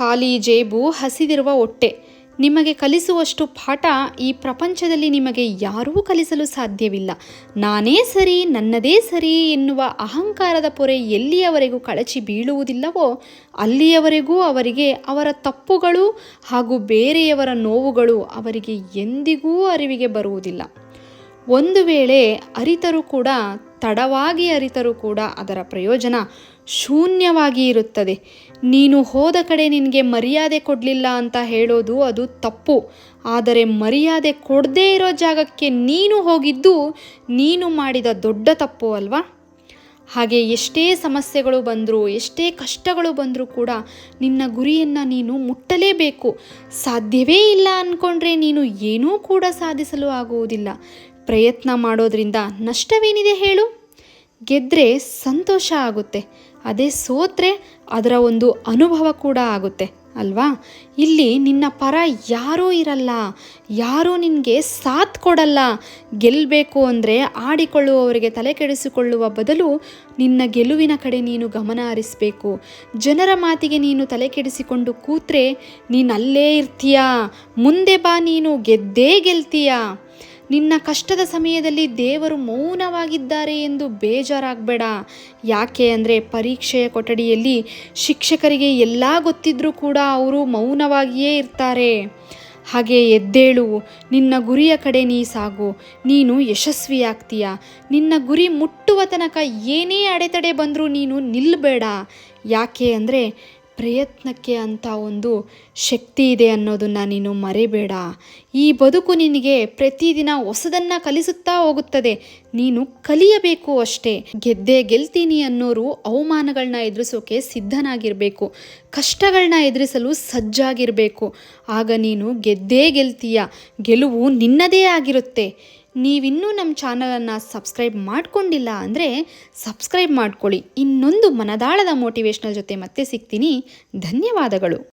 ಖಾಲಿ ಜೇಬು ಹಸಿದಿರುವ ಹೊಟ್ಟೆ. ನಿಮಗೆ ಕಲಿಸುವಷ್ಟು ಪಾಠ ಈ ಪ್ರಪಂಚದಲ್ಲಿ ನಿಮಗೆ ಯಾರೂ ಕಲಿಸಲು ಸಾಧ್ಯವಿಲ್ಲ. ನಾನೇ ಸರಿ, ನನ್ನದೇ ಸರಿ ಎನ್ನುವ ಅಹಂಕಾರದ ಪೊರೆ ಎಲ್ಲಿಯವರೆಗೂ ಕಳಚಿ ಬೀಳುವುದಿಲ್ಲವೋ, ಅಲ್ಲಿಯವರೆಗೂ ಅವರಿಗೆ ಅವರ ತಪ್ಪುಗಳು ಹಾಗೂ ಬೇರೆಯವರ ನೋವುಗಳು ಅವರಿಗೆ ಎಂದಿಗೂ ಅರಿವಿಗೆ ಬರುವುದಿಲ್ಲ. ಒಂದು ವೇಳೆ ಅರಿತರೂ ಕೂಡ ತಡವಾಗಿ ಅರಿತರೂ ಕೂಡ ಅದರ ಪ್ರಯೋಜನ ಶೂನ್ಯವಾಗಿ ಇರುತ್ತದೆ. ನೀನು ಹೋದ ಕಡೆ ನಿನಗೆ ಮರ್ಯಾದೆ ಕೊಡಲಿಲ್ಲ ಅಂತ ಹೇಳೋದು ಅದು ತಪ್ಪು. ಆದರೆ ಮರ್ಯಾದೆ ಕೊಡದೇ ಇರೋ ಜಾಗಕ್ಕೆ ನೀನು ಹೋಗಿದ್ದು ನೀನು ಮಾಡಿದ ದೊಡ್ಡ ತಪ್ಪು ಅಲ್ವಾ? ಹಾಗೆ ಎಷ್ಟೇ ಸಮಸ್ಯೆಗಳು ಬಂದರೂ, ಎಷ್ಟೇ ಕಷ್ಟಗಳು ಬಂದರೂ ಕೂಡ ನಿನ್ನ ಗುರಿಯನ್ನು ನೀನು ಮುಟ್ಟಲೇಬೇಕು. ಸಾಧ್ಯವೇ ಇಲ್ಲ ಅಂದ್ಕೊಂಡ್ರೆ ನೀನು ಏನೂ ಕೂಡ ಸಾಧಿಸಲು ಆಗುವುದಿಲ್ಲ. ಪ್ರಯತ್ನ ಮಾಡೋದ್ರಿಂದ ನಷ್ಟವೇನಿದೆ ಹೇಳು? ಗೆದ್ದರೆ ಸಂತೋಷ ಆಗುತ್ತೆ. ಅದೇ ಸೋತ್ರೆ ಅದರ ಒಂದು ಅನುಭವ ಕೂಡ ಆಗುತ್ತೆ. ಅಲ್ವಾ? ಇಲ್ಲಿ ನಿನ್ನ ಪರ ಯಾರೂ ಇರಲ್ಲ, ಯಾರೂ ನಿನಗೆ ಸಾಥ್ ಕೊಡಲ್ಲ. ಗೆಲ್ಲಬೇಕು ಅಂದರೆ ಆಡಿಕೊಳ್ಳುವವರಿಗೆ ತಲೆ ಕೆಡಿಸಿಕೊಳ್ಳುವ ಬದಲು ನಿನ್ನ ಗೆಲುವಿನ ಕಡೆ ನೀನು ಗಮನ ಹರಿಸಬೇಕು. ಜನರ ಮಾತಿಗೆ ನೀನು ತಲೆ ಕೆಡಿಸಿಕೊಂಡು ಕೂತ್ರೆ ನೀನು ಅಲ್ಲೇ ಇರ್ತೀಯಾ? ಮುಂದೆ ಬಾ ನೀನು ಗೆದ್ದೇ ಗೆಲ್ತೀಯಾ? ನಿನ್ನ ಕಷ್ಟದ ಸಮಯದಲ್ಲಿ ದೇವರು ಮೌನವಾಗಿದ್ದಾರೆ ಎಂದು ಬೇಜಾರಾಗಬೇಡ. ಯಾಕೆ ಅಂದರೆ ಪರೀಕ್ಷೆಯ ಕೊಠಡಿಯಲ್ಲಿ ಶಿಕ್ಷಕರಿಗೆ ಎಲ್ಲ ಗೊತ್ತಿದ್ರೂ ಕೂಡ ಅವರು ಮೌನವಾಗಿಯೇ ಇರ್ತಾರೆ. ಹಾಗೆ ಎದ್ದೇಳು, ನಿನ್ನ ಗುರಿಯ ಕಡೆ ನೀ ಸಾಗು, ನೀನು ಯಶಸ್ವಿಯಾಗ್ತೀಯ. ನಿನ್ನ ಗುರಿ ಮುಟ್ಟುವ ತನಕ ಏನೇ ಅಡೆತಡೆ ಬಂದರೂ ನೀನು ನಿಲ್ಲಬೇಡ ಯಾಕೆ ಅಂದರೆ ಪ್ರಯತ್ನಕ್ಕೆ ಅಂತ ಒಂದು ಶಕ್ತಿ ಇದೆ ಅನ್ನೋದನ್ನು ನೀನು ಮರೆಬೇಡ. ಈ ಬದುಕು ನಿನಗೆ ಪ್ರತಿದಿನ ಹೊಸದನ್ನು ಕಲಿಸುತ್ತಾ ಹೋಗುತ್ತದೆ. ನೀನು ಕಲಿಯಬೇಕು ಅಷ್ಟೇ. ಗೆದ್ದೆ ಗೆಲ್ತೀನಿ ಅನ್ನೋರು ಅವಮಾನಗಳನ್ನ ಎದುರಿಸೋಕೆ ಸಿದ್ಧನಾಗಿರಬೇಕು. ಕಷ್ಟಗಳನ್ನ ಎದುರಿಸಲು ಸಜ್ಜಾಗಿರಬೇಕು. ಆಗ ನೀನು ಗೆದ್ದೇ ಗೆಲ್ತೀಯ. ಗೆಲುವು ನಿನ್ನದೇ ಆಗಿರುತ್ತೆ. ನೀವಿನ್ನೂ ನಮ್ಮ ಚಾನಲನ್ನು ಸಬ್ಸ್ಕ್ರೈಬ್ ಮಾಡ್ಕೊಂಡಿಲ್ಲ ಅಂದರೆ ಸಬ್ಸ್ಕ್ರೈಬ್ ಮಾಡ್ಕೊಳ್ಳಿ. ಇನ್ನೊಂದು ಮನದಾಳದ ಮೋಟಿವೇಶ್ನಲ್ ಜೊತೆ ಮತ್ತೆ ಸಿಗ್ತೀನಿ. ಧನ್ಯವಾದಗಳು.